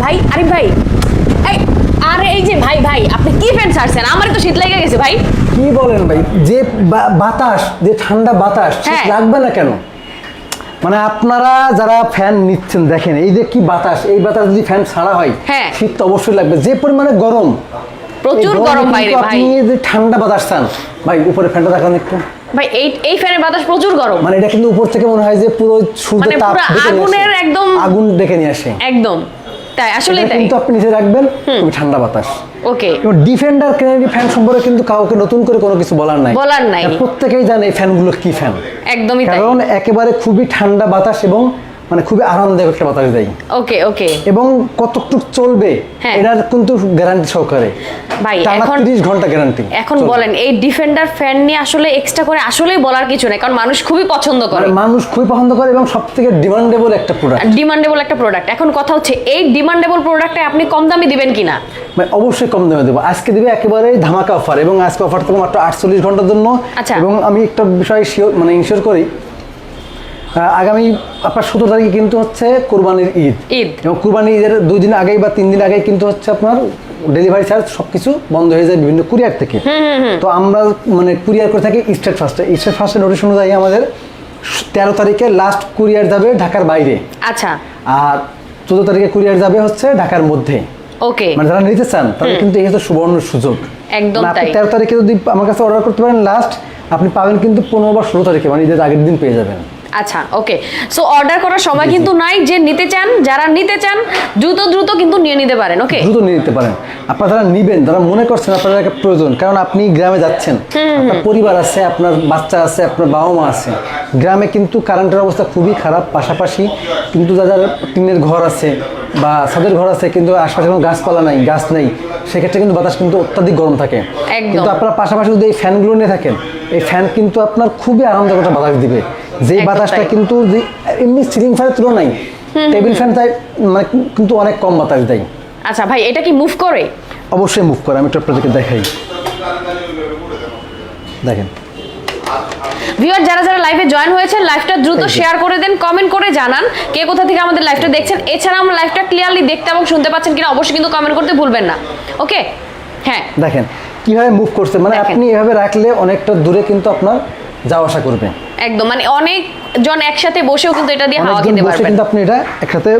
ভাই আরে ভাই। এই আরে এই যে ভাই ভাই আপনি কি ফ্যান ছাড়ছেন? আমারই তো শীত লেগে গেছে ভাই। কি বলেন ভাই যে বাতাস যে ঠান্ডা বাতাস শীত হ্যাঁ। লাগবে না কেন? মানে আপনারা যারা ফ্যান নিচ্ছেন দেখেন এই যে কি বাতাস এই বাতাস যদি ফ্যান ছাড়া হয় হ্যাঁ। শীত তো অবশ্যই লাগবে। যে পরিমাণে গরম প্রচুর গরম বাইরে ভাই আপনি যে ঠান্ডা বাতাস চান ভাই উপরে ফ্যানটা দেখান একটু। ভাই এই এই ফ্যানের বাতাস প্রচুর গরম। মানে এটা কিন্তু উপর থেকে মনে হয় যে পুরো সূর্য মানে তাপ আগুনের একদম- আগুন দেখে নিয়ে আসে। একদম। তাই আসলে তাই। কিন্তু আপনি নিচে রাখবেন খুবই ঠান্ডা বাতাস। ওকে। এবং ডিফেন্ডার কেনেডি ফ্যান সম্পর্কে কিন্তু কাউকে নতুন করে কোনো কিছু বলার নাই। বলার নাই। প্রত্যেকেই জানে এই ফ্যানগুলো কি ফ্যান একদমই তাই। কারণ একেবারে খুবই ঠান্ডা বাতাস এবং মানে খুবই আরামদায়ক একটা বাতাস দেয়। ওকে ওকে এবং কতটুক চলবে হ্যাঁ। এটার কিন্তু গ্যারান্টি সহকারে। ভাই এখন তিরিশ ঘণ্টা গ্যারান্টি এখন বলেন এই ডিফেন্ডার ফ্যান নিয়ে আসলে এক্সট্রা করে আসলেই বলার কিছু নেই কারণ মানুষ খুবই পছন্দ করে। মানুষ খুবই পছন্দ করে এবং সবথেকে ডিমান্ডেবল একটা প্রোডাক্ট ডিমান্ডেবল একটা প্রোডাক্ট এখন কথা হচ্ছে এই ডিমান্ডেবল প্রোডাক্টে আপনি কম দামে দিবেন কিনা? মানে অবশ্যই কম দামে দেবো। আজকে দিবে একেবারে ধামাকা অফার এবং আজকে অফার থেকে মাত্র আটচল্লিশ ঘণ্টার জন্য। আচ্ছা। এবং আমি একটা বিষয় শিওর মানে ইনশিওর করি আগামী আপনার সতেরো তারিখে কিন্তু হচ্ছে কোরবানির ঈদ। ঈদ। এবং কোরবানি ঈদের দুই দিন আগেই বা তিন দিন আগেই কিন্তু হচ্ছে আপনার ডেলিভারি চার্জ সব কিছু বন্ধ হয়ে যায় বিভিন্ন কুরিয়ার থেকে। তো আমরা মানে কুরিয়ার করে থাকি স্টেট ফার্স্টে। স্টেট ফার্স্টের নোটিশ অনুযায়ী আমাদের তেরো তারিখে লাস্ট কুরিয়ার যাবে ঢাকার বাইরে। আচ্ছা। আর চোদ্দ তারিখে কুরিয়ার যাবে হচ্ছে ঢাকার মধ্যে। ওকে। মানে যারা নিতে চান তাদের কিন্তু এই হচ্ছে সুবর্ণ সুযোগ। একদম মানে তাই। তেরো তারিখে যদি আমার কাছে অর্ডার করতে পারেন লাস্ট আপনি পাবেন কিন্তু পনেরো বা ষোলো তারিখে মানে ঈদের আগের দিন পেয়ে যাবেন। আচ্ছা ওকে সো অর্ডার করার সময় কিন্তু নাই যে নিতে চান যারা নিতে চান দ্রুত দ্রুত কিন্তু নিয়ে নিতে পারেন ওকে দ্রুত নিয়ে নিতে পারেন। আপনারা যারা নিবেন যারা মনে করছেন আপনার একটা প্রয়োজন কারণ আপনি গ্রামে যাচ্ছেন আপনার পরিবার আছে আপনার বাচ্চা আছে আপনার বাবা মা আছে। গ্রামে কিন্তু কারেন্টের অবস্থা খুবই খারাপ পাশাপাশি কিন্তু যাদের টিনের ঘর আছে বা ছাদের ঘর আছে কিন্তু আশপাশে কোনো গাছপালা নাই গাছ নেই সেক্ষেত্রে কিন্তু বাতাস কিন্তু অত্যাধিক গরম থাকে। কিন্তু আপনারা পাশাপাশি যদি এই ফ্যানগুলো নিয়ে থাকেন এই ফ্যান কিন্তু আপনার খুবই আরামদায়ক একটা বাতাস দিবে। যে বাতাসটা কিন্তু যে- এমনি সিলিং ফ্যানের তুলনায় টেবিল ফ্যান তাই মানে কিন্তু অনেক কম বাতাস দেয়। আচ্ছা ভাই এটা কি মুভ করে? অবশ্যই মুভ করে আমি একটু আপনাদেরকে দেখাই। দেখেন। ভিউয়ার যারা যারা লাইভে জয়েন হয়েছেন লাইভটা দ্রুত শেয়ার করে দেন কমেন্ট করে জানান কে কোথা থেকে আমাদের লাইভটা দেখছেন। এছাড়া আমরা লাইভটা ক্লিয়ারলি দেখতে এবং শুনতে পাচ্ছেন কিনা অবশ্যই কিন্তু কমেন্ট করতে ভুলবেন না। ওকে হ্যাঁ। দেখেন কীভাবে মুভ করছে? মানে আপনি এভাবে রাখলে অনেকটা দূরে কিন্তু আপনার যাওয়া আসা করবে। একদম মানে অনেক জন একসাথে বসেও কিন্তু এটা দিয়ে হাওয়া খেতে পারবেন। কিন্তু আপনি এটা একসাথে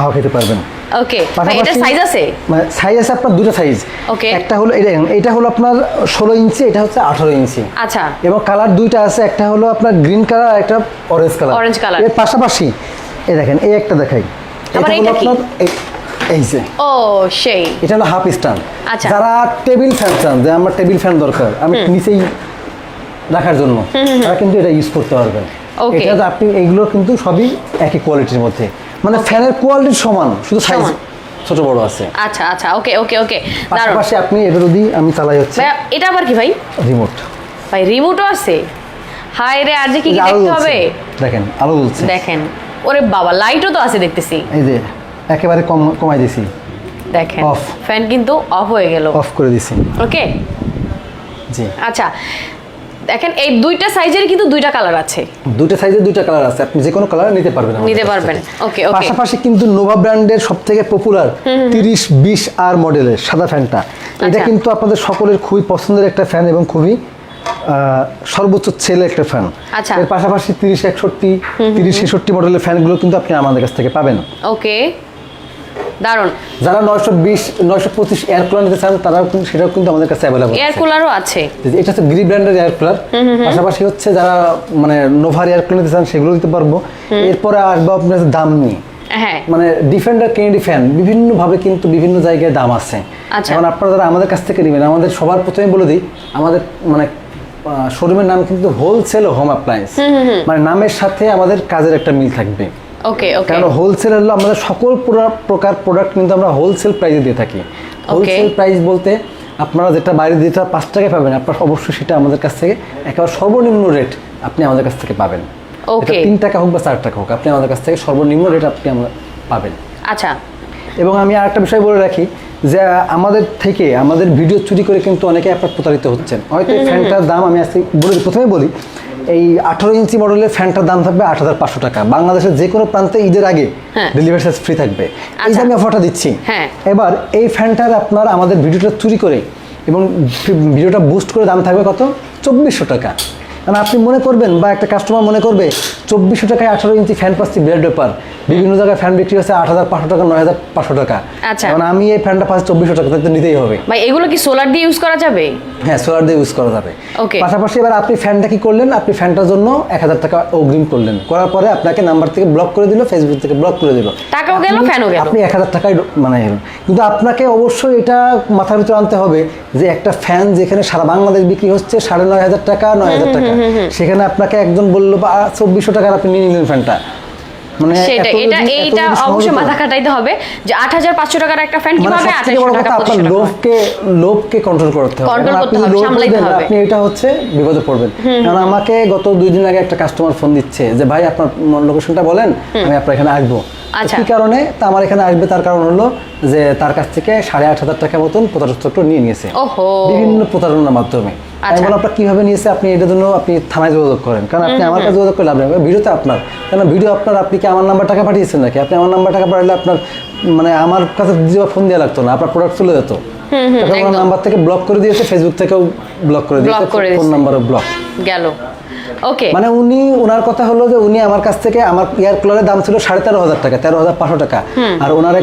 হাওয়া খেতে পারবেন। ওকে এটা সাইজ আছে? মানে সাইজ আছে আপনার দুটো সাইজ Okay. একটা হলো এটা এটা হলো আপনার ষোলো ইঞ্চি এটা হচ্ছে আঠারো ইঞ্চি। আচ্ছা। এবং কালার দুইটা আছে একটা হলো আপনার গ্রিন কালার আর একটা অরেঞ্জ কালার Orange color। এর পাশাপাশি এই দেখেন এই একটা দেখাই। আবার এটা হলো কি? এই যে। ও সেই। এটা হলো হাফ স্ট্যান্ড আচ্ছা। যারা টেবিল ফ্যান চান যে আমার টেবিল ফ্যান দরকার আমি নিচেই রাখার জন্য। তারা কিন্তু এটা ইউজ করতে পারবেন. এটা আপনি এইগুলো কিন্তু সবই একই কোয়ালিটির মধ্যে। মানে ফ্যানের কোয়ালিটি সমান শুধু সাইজ ছোট বড় আছে। আচ্ছা আচ্ছা ওকে ওকে ওকে পাশাপাশি আপনি এটা যদি আমি চালাই হচ্ছে। এটা আবার কি ভাই? রিমোট ভাই রিমোটও আছে? হাই রে আর যে কি দেখতে হবে? দেখেন আলো জ্বলছে। দেখেন। ওরে বাবা লাইটও তো আছে দেখতেছি। এই যে একেবারে কম কমাই দিছি। দেখেন অফ ফ্যান কিন্তু অফ হয়ে গেল। অফ করে দিছি। ওকে জি। আচ্ছা দেখেন এই দুইটা সাইজের কিন্তু দুইটা কালার আছে। দুইটা সাইজের দুইটা কালার আছে। আপনি যে কোনো কালার নিতে পারবেন নিতে পারবেন। ওকে ওকে পাশাপাশি কিন্তু নোভা ব্র্যান্ডের সব থেকে পপুলার তিরিশ বিশ আর মডেলের সাদা ফ্যানটা এটা আচ্ছা। কিন্তু আপনাদের সকলের খুবই পছন্দের একটা ফ্যান এবং খুবই সর্বোচ্চ ছেলে একটা ফ্যান আচ্ছা। এর পাশাপাশি তিরিশ একষট্টি তিরিশ ছেষট্টি মডেলের ফ্যানগুলো কিন্তু আপনি আমাদের কাছ থেকে পাবেন। ওকে দারুণ যারা নয়শো বিশ নয়শো পঁচিশ এয়ার কুলার নিতে চান তারাও কিন্তু সেটাও কিন্তু আমাদের কাছে অ্যাভেলেবল এয়ার কুলারও আছে। এটা হচ্ছে গ্রি ব্র্যান্ডের এয়ার কুলার পাশাপাশি হচ্ছে যারা মানে নোভার এয়ার কুলার নিতে চান সেগুলো দিতে পারব। এরপরে আসব আপনার দাম নিয়ে। হ্যাঁ। মানে ডিফেন্ডার কেনেডি ফ্যান বিভিন্নভাবে কিন্তু বিভিন্ন জায়গায় দাম আছে। আচ্ছা। এখন আপনারা যারা আমাদের কাছ থেকে নেবেন আমাদের সবার প্রথমে বলে দিই আমাদের মানে শোরুমের নাম কিন্তু হোলসেল হোম অ্যাপ্লায়েন্স মানে নামের সাথে আমাদের কাজের একটা মিল থাকবে। ওকে ওকে কারণ হোলসেল হলো আমাদের সকল প্রকার প্রোডাক্ট কিন্তু আমরা হোলসেল প্রাইসে দিয়ে থাকি। হোলসেল প্রাইস বলতে আপনারা যেটা বাইরে দিতে পাঁচ টাকায় পাবেন আপনারা অবশ্যই সেটা আমাদের কাছ থেকে একেবারে সর্বনিম্ন রেট আপনি আমাদের কাছ থেকে পাবেন। Okay. তিন টাকা হোক বা চার টাকা হোক আপনি আমাদের কাছ থেকে সর্বনিম্ন রেট আপনি আমরা পাবেন। আচ্ছা। এবং আমি আর একটা বিষয় বলে রাখি যে আমাদের থেকে আমাদের ভিডিও চুরি করে কিন্তু অনেকে আপনার প্রতারিত হচ্ছেন। হয়তো ফ্যানটার দাম আমি আজকে বলে প্রথমে বলি এই আঠারো ইঞ্চি মডেলের ফ্যানটার দাম থাকবে আট হাজার পাঁচশো টাকা বাংলাদেশের যে কোনো প্রান্তে ঈদের আগে। ডেলিভারি চার্জ ফ্রি থাকবে এই যে আচ্ছা। আমি অফারটা দিচ্ছি হ্যাঁ। এবার এই ফ্যানটার আপনার আমাদের ভিডিওটা চুরি করে এবং ভিডিওটা বুস্ট করে দাম থাকবে কত চব্বিশশো টাকা মানে আপনি মনে করবেন বা একটা কাস্টমার মনে করবে চব্বিশশো টাকায় আঠারো ইঞ্চি ফ্যান পাচ্ছি ব্লেড পেপার বিভিন্ন জায়গায় ফ্যান বিক্রি হচ্ছে আট হাজার পাঁচশো টাকা নয় হাজার পাঁচশো টাকা। আচ্ছা। মানে আমি এই ফ্যানটা পাচ্ছি চব্বিশশো টাকা তো নিতেই হবে। ভাই এগুলো কি সোলার দিয়ে ইউজ করা যাবে? হ্যাঁ সোলার দিয়ে ইউজ করা যাবে। Okay. পাশাপাশি এবার আপনি ফ্যানটা কি করলেন? আপনি ফ্যানটার জন্য এক হাজার টাকা অগ্রিম করলেন। করার পরে আপনাকে নাম্বার থেকে ব্লক করে দিল ফেসবুক থেকে ব্লক করে দিল। টাকাও গেল, ফ্যানও গেল। আপনি এক হাজার টাকায় মানে। কিন্তু আপনাকে অবশ্যই এটা মাথার ভিতরে আনতে হবে যে একটা ফ্যান যেখানে সারা বাংলাদেশ বিক্রি হচ্ছে সাড়ে নয় হাজার টাকা নয় হাজার টাকা। সেখানে আপনাকে একজন বলল বা চব্বিশশো টাকার আপনি নিয়ে নিলেন ফ্যানটা। মানে সেটা এটা এইটা অবশ্যই মাথা খাটাইতে হবে যে আট হাজার পাঁচশো টাকার একটা ফ্যান মানে কীভাবে টাকা আপনার লোভকে লোভকে কন্ট্রোল করতে হবে। কারণ করতে হবে, সামলাইতে হবে। আপনি এটা হচ্ছে বিপদে পড়বেন। কারণ আমাকে গত দুই দিন আগে একটা কাস্টমার ফোন দিচ্ছে যে ভাই আপনার লোকেশনটা বলেন আমি আপনার এখানে আসব। আচ্ছা। কি কারণে? তা আমার এখানে আসবে তার কারণ হলো যে তার কাছ থেকে সাড়ে আট হাজার টাকা মতন প্রতারক চক্র নিয়ে নিয়েছে। বিভিন্ন প্রতারণার মাধ্যমে। আমি আচ্ছা। বললাম আপনার কীভাবে নিয়েছে আপনি এটার জন্য আপনি থানায় যোগাযোগ করেন। কারণ আপনি আমার কাছে যোগাযোগ করলে আপনার ভিডিওতে আপনার কারণ ভিডিও আপনার আপনি কি আমার নাম্বার টাকা পাঠিয়েছেন নাকি? আপনি আমার নাম্বার টাকা পাঠালে আপনার মানে আমার কাছে ফোন দেওয়া লাগতো না আপনার প্রোডাক্ট চলে যেত। নাম্বার থেকে ব্লক করে দিয়েছে ফেসবুক থেকেও ব্লক করে দিয়েছে ফোন। নাম্বারও ব্লক গেল। ওকে মানে উনি ওনার কথা হলো যে উনি আমার কাছ থেকে আমার এয়ার কুলারের দাম ছিল সাড়ে তেরো হাজার টাকা তেরো হাজার পাঁচশো টাকা। আর ওনার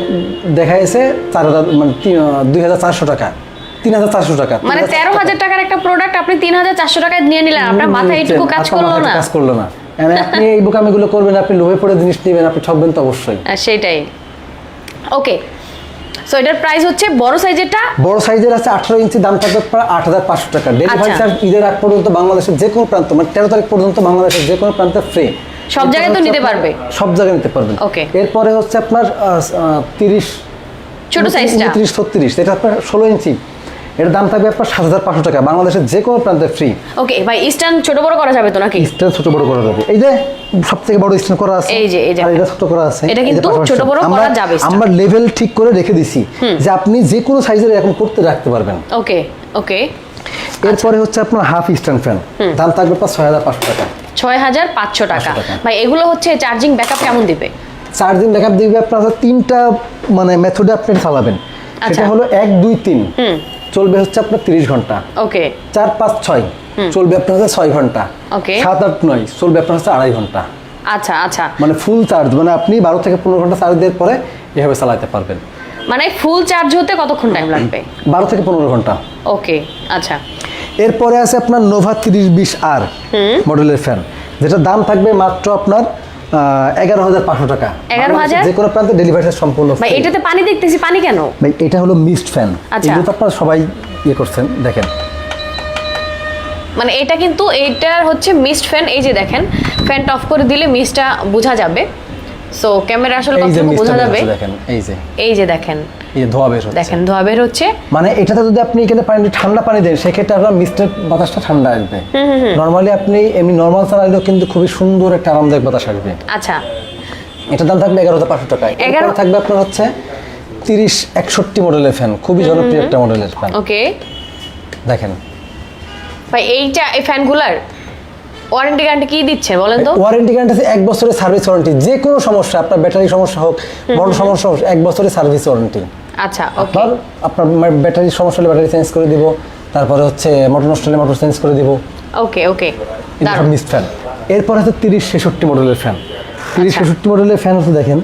দেখা গেছে চার হাজার মানে দুই হাজার চারশো টাকা। তিন হাজার চারশো টাকা। মানে তেরো হাজার টাকার একটা প্রোডাক্ট আপনি তিন হাজার চারশো টাকায় নিয়ে নিলেন আপনার মাথায় এইটুকু কাজ করল না? কাজ করল না। মানে আপনি এই বোকামিগুলো করবেন আপনি লোভে পড়ে জিনিস নেবেন আপনি ঠকবেন তো অবশ্যই। সেটাই। ওকে সো এটার প্রাইস হচ্ছে বড় সাইজেরটা বড় সাইজের আছে আঠারো ইঞ্চি দাম থাকবে প্রায় আট হাজার পাঁচশো টাকা। ডেলিভারি আচ্ছা। চার্জ ঈদের আগ পর্যন্ত বাংলাদেশের যে কোনো প্রান্ত মানে তেরো তারিখ পর্যন্ত বাংলাদেশের যে কোনো প্রান্তে ফ্রি সব জায়গায় তো নিতে পারবে? সব জায়গায় নিতে পারবেন। Okay. এরপরে হচ্ছে আপনার তিরিশ ছোট সাইজটা তিরিশ ছত্রিশ এটা আপনার ষোলো ইঞ্চি। এর দাম থাকবে আপনার সাত হাজার পাঁচশো টাকা। বাংলাদেশের যে কোনো প্রান্তে ফ্রি ওকে ভাই স্ট্যান্ড ছোট বড় করা যাবে তো নাকি? স্ট্যান্ড ছোট বড় করা যাবে। এই যে সব থেকে বড় স্ট্যান্ড করা আছে এই যে, এই যে। আর এটা ছোট করা আছে এটা কিন্তু ছোট বড় করা যাবে আমরা লেভেল ঠিক করে রেখে দিছি যে আপনি যে কোনো সাইজের এরকম করতে রাখতে পারবেন। ওকে ওকে এরপরে হচ্ছে আপনার হাফ স্ট্যান্ড ফ্যান দাম থাকবে প্রায় ছয় হাজার পাঁচশো টাকা। ছয় হাজার পাঁচশো টাকা। ভাই এগুলো হচ্ছে চার্জিং ব্যাকআপ কেমন দিবে? চার দিন ব্যাকআপ দিবে আপনার তিনটা মানে মেথডে আপনি চালাবেন। আচ্ছা। সেটা হলো এক দুই তিন। চলবে হচ্ছে আপনার তিরিশ ঘণ্টা। ওকে। চার পাঁচ ছয়। চলবে আপনার হচ্ছে ছয় ঘণ্টা। Okay. সাত আট নয়। চলবে আপনার হচ্ছে আড়াই ঘণ্টা। আচ্ছা আচ্ছা। মানে ফুল চার্জ মানে আপনি বারো থেকে পনেরো ঘণ্টা চার্জ দেওয়ার পরে এভাবে চালাতে পারবেন। মানে ফুল চার্জ হতে কতক্ষণ টাইম লাগবে? বারো থেকে পনেরো ঘণ্টা। ওকে আচ্ছা। এরপরে আছে আপনার নোভা তিরিশ বিশ আর মডেলের ফ্যান। যেটা দাম থাকবে মাত্র আপনার এগারো হাজার পাঁচশো টাকা। 11,000? যে কোনো প্রান্তে ডেলিভারি সম্পূর্ণ ভাই এটাতে পানি দেখতেছি পানি কেন? ভাই এটা হলো মিস্ট ফ্যান আচ্ছা। এগুলো তো আপনারা সবাই ইয়ে করছেন দেখেন। মানে এটা কিন্তু এইটার হচ্ছে মিস্ট ফ্যান এই যে দেখেন ফ্যানটা অফ করে দিলে মিস্টটা বোঝা যাবে। সো ক্যামেরা আসলে কতটুকু বোঝা যাবে? এই যে। এই যে দেখেন। ধোয়া বের হচ্ছে। দেখেন ধোয়া বের হচ্ছে। মানে এটাতে যদি আপনি এখানে পানি ঠান্ডা পানি দেন সেক্ষেত্রে আপনার মিস্টের বাতাসটা ঠান্ডা আসবে। নর্মালি আপনি এমনি নর্মাল চালালেও কিন্তু খুবই সুন্দর একটা আরামদায়ক বাতাস আসবে। আচ্ছা। এটার দাম থাকবে এগারো হাজার পাঁচশো টাকায় এগারো- এগারো থাকবে আপনার হচ্ছে তিরিশ একষট্টি মডেলের ফ্যান খুবই জনপ্রিয় একটা মডেলের ফ্যান ওকে। দেখেন। ভাই এইটা এই ফ্যানগুলার ওয়ারেন্টি গ্যারান্টি কি দিচ্ছে বলেন তো? ওয়ারেন্টি গ্যারান্টি আছে এক বছরের সার্ভিস ওয়ারেন্টি যে কোনো সমস্যা আপনার ব্যাটারি সমস্যা হোক বড় সমস্যা হোক এক বছরের সার্ভিস ওয়ারেন্টি আচ্ছা আপনার আপনার ব্যাটারি সমস্যা হলে ব্যাটারি চেঞ্জ করে দিব তারপরে হচ্ছে মোটর নষ্ট হলে মোটর চেঞ্জ করে দিব। ওকে ওকে মিস ফ্যান এরপর হচ্ছে তিরিশ ছেষট্টি মডেলের ফ্যান তিরিশ আচ্ছা। ছেষট্টি মডেলের ফ্যান হচ্ছে দেখেন।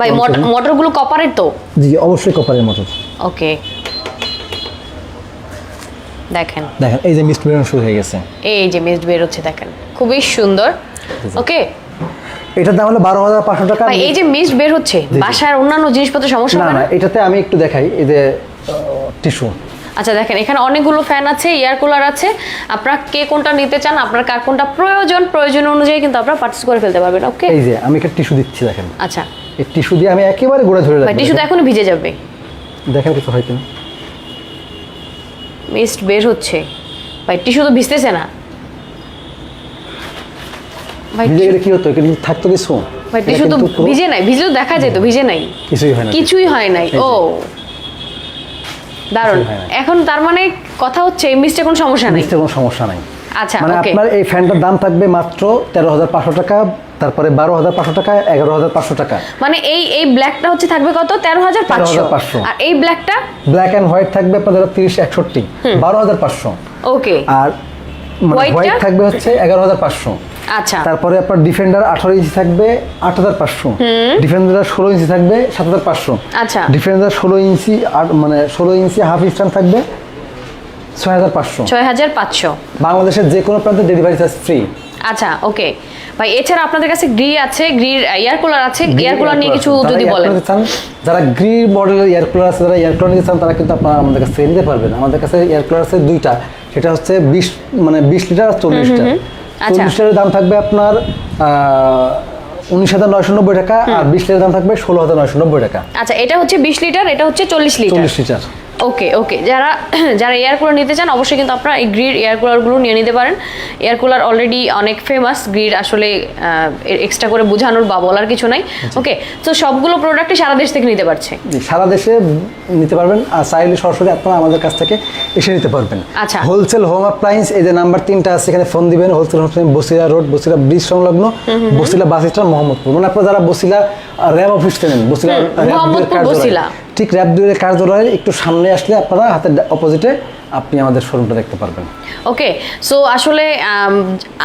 ভাই মোটরগুলো কপারের তো? জি অবশ্যই কপারের মোটর ওকে দেখেন। দেখেন এই যে মিস্ট বেরোনো শুরু হয়ে গেছে। এই যে মিস্ট বের হচ্ছে দেখেন। খুবই সুন্দর। ওকে এটার দাম হলো বারো হাজার পাঁচশো টাকা এই যে মিস্ট বের হচ্ছে বাসার অন্যান্য জিনিসপত্র সমস্যা না না এটাতে আমি একটু দেখাই এই যে টিস্যু। আচ্ছা দেখেন এখানে অনেকগুলো ফ্যান আছে এয়ার কুলার আছে। আপনারা কে কোনটা নিতে চান আপনার কার কোনটা প্রয়োজন প্রয়োজন অনুযায়ী কিন্তু আপনারা পার্চেস করে ফেলতে পারবেন ওকে এই যে আমি একটা টিস্যু দিচ্ছি দেখেন। আচ্ছা। এই টিস্যু দিয়ে আমি একেবারে গোড়া ধরে রাখব টিস্যু তো এখনই ভিজে যাবে। দেখেন কিছু হয় কিনা। মিস্ট বের হচ্ছে। ভাই টিস্যু তো ভিজতেছে না। ভিজে গেলে কি হতো? কিন্তু থাকতো কিছু। ভাই টিস্যু তো ভিজে নাই ভিজলেও দেখা যেত ভিজে নাই। কিছুই হয় না। কিছুই হয় নাই। ও। দারুণ। এখন তার মানে কথা হচ্ছে এই মিস্টে কোনো সমস্যা নেই? মিস্টের কোনো সমস্যা নাই। আচ্ছা, মানে আপনার এই ফ্যানটার দাম থাকবে মাত্র তেরো হাজার পাঁচশো টাকা তারপরে বারো হাজার পাঁচশো টাকা এগারো হাজার পাঁচশো টাকা। মানে এই এই ব্ল্যাকটা হচ্ছে থাকবে কত? তেরো হাজার পাঁচশো। 13,500 আর এই ব্ল্যাকটা ব্ল্যাক অ্যান্ড হোয়াইট থাকবে আপনাদের তিরিশ একষট্টি। বারো হাজার পাঁচশো। ওকে আর মানে? হোয়াইট থাকবে হচ্ছে এগারো হাজার পাঁচশো। আচ্ছা। তারপরে আপনার ডিফেন্ডার আঠারো ইঞ্চি থাকবে আট হাজার পাঁচশো। ডিফেন্ডার ষোলো ইঞ্চি থাকবে সাত হাজার পাঁচশো। আচ্ছা। ডিফেন্ডার ষোলো ইঞ্চি মানে ষোলো ইঞ্চি হাফ স্ট্যান্ড থাকবে ছয় হাজার পাঁচশো। ছয় হাজার পাঁচশো। বাংলাদেশের যে কোনো প্রান্তে ডেলিভারি চার্জ ফ্রি আচ্ছা ওকে ভাই এছাড়া আপনাদের কাছে গ্রি আছে গ্রির এয়ার কুলার আছে এয়ার কুলার নিয়ে কিছু যদি বলেন। যারা গ্রি মডেলের এয়ার কুলার আছে যারা এয়ার কুলার নিতে চান তারা কিন্তু আপনারা আমাদের কাছে নিতে পারবেন। আমাদের কাছে এয়ার কুলার আছে দুইটা। সেটা হচ্ছে বিশ মানে বিশ লিটার আর চল্লিশ লিটার আচ্ছা। চল্লিশ লিটারের দাম থাকবে আপনার উনিশ হাজার নয়শো নব্বই টাকা আর বিশ লিটার দাম থাকবে ষোলো হাজার নয়শো নব্বই টাকা। আচ্ছা এটা হচ্ছে বিশ লিটার এটা হচ্ছে চল্লিশ লিটার। চল্লিশ লিটার। ওকে ওকে যারা যারা এয়ার কুলার নিতে চান অবশ্যই কিন্তু আপনারা এই গ্রিড এয়ার কুলারগুলো নিয়ে নিতে পারেন। এয়ার কুলার অলরেডি অনেক ফেমাস গ্রিড আসলে এক্সট্রা করে বোঝানোর বা বলার কিছু নাই। ওকে তো সবগুলো প্রোডাক্টই সারা দেশ থেকে নিতে পারছে। সারা দেশে নিতে পারবেন আর চাইলে সরাসরি আপনারা আমাদের কাছ থেকে এসে নিতে পারবেন। আচ্ছা। হোলসেল হোম অ্যাপ্লায়েন্স এই যে নাম্বার তিনটা আছে এখানে ফোন দিবেন wholesale home Basila road Basila bridge সংলগ্ন বসিলা বাস স্ট্যান্ড মোহাম্মদপুর। মানে আপনারা যারা বসিলা র্যাব অফিস চেনেন বসিলা বসিলা। ঠিক র্যাব দুয়ের কার্যালয়ের একটু সামনে আসলে আপনারা হাতের অপোজিটে আপনি আমাদের শোরুমটা দেখতে পারবেন। ওকে সো আসলে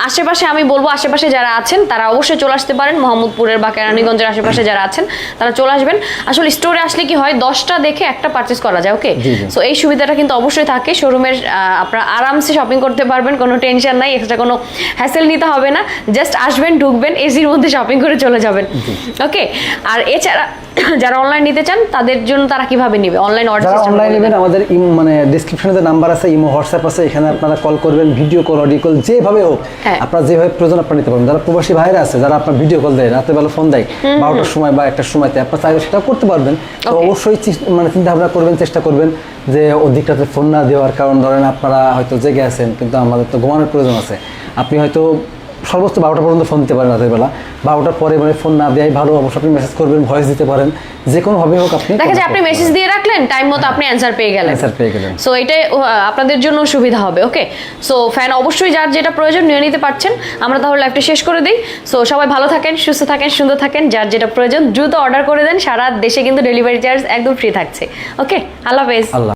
আশেপাশে আমি বলব আশেপাশে যারা আছেন তারা অবশ্যই চলে আসতে পারেন। মোহাম্মদপুরের বা কেরানীগঞ্জের আশেপাশে যারা আছেন তারা চলে আসবেন। আসলে স্টোরে আসলে কি হয় দশটা দেখে একটা পারচেস করা যায় ওকে। সো এই সুবিধাটা কিন্তু অবশ্যই থাকে। শোরুমের আপনারা আরামসে শপিং করতে পারবেন কোনো টেনশন নাই এক্সট্রা কোনো হ্যাসেল নিতে হবে না। জাস্ট আসবেন ঢুকবেন এসির মধ্যে শপিং করে চলে যাবেন। ওকে আর এছাড়া যারা অনলাইন নিতে চান তাদের জন্য তারা কীভাবে নেবে? অনলাইন অর্ডার অনলাইন নেবেন আমাদের মানে ডিসক্রিপশনে যে নাম্বার আছে ইমো হোয়াটসঅ্যাপ আছে এখানে আপনারা কল করবেন ভিডিও কল অডিও কল যেভাবে হোক হ্যাঁ। আপনারা যেভাবে প্রয়োজন আপনারা নিতে পারবেন। যারা প্রবাসী ভাইরা আছে যারা আপনার ভিডিও কল দেয় রাতে বেলা ফোন দেয় বারোটার সময় বা একটা সময়তে আপনার চাইলে সেটা করতে পারবেন। তো অবশ্যই মানে চিন্তা ভাবনা করবেন চেষ্টা করবেন যে অধিকটাতে ফোন না দেওয়ার কারণ ধরেন আপনারা হয়তো জেগে আছেন কিন্তু আমাদের তো ঘুমানোর প্রয়োজন আছে। আপনি হয়তো সর্বোচ্চ বারোটা পর্যন্ত ফোন দিতে পারেন রাতের বেলা। বারোটার পরে মানে ফোন না দেয় ভালো অবশ্যই আপনি মেসেজ করবেন ভয়েস দিতে পারেন। যে কোনোভাবে হোক আপনি দেখা যায় আপনি মেসেজ দিয়ে রাখলেন টাইম মতো আপনি অ্যান্সার পেয়ে গেলেন। Answer পেয়ে গেলেন। সো এটাই আহ, আপনাদের জন্য সুবিধা হবে ওকে সো ফ্যান অবশ্যই যার যেটা প্রয়োজন নিয়ে নিতে পারছেন। আমরা তাহলে লাইভটা শেষ করে দিই। সো সবাই ভালো থাকেন সুস্থ থাকেন সুন্দর থাকেন যার যেটা প্রয়োজন দ্রুত অর্ডার করে দেন। সারা দেশে কিন্তু ডেলিভারি চার্জ একদম ফ্রি থাকছে ওকে আল্লাহ হাফেজ। আল্লাহ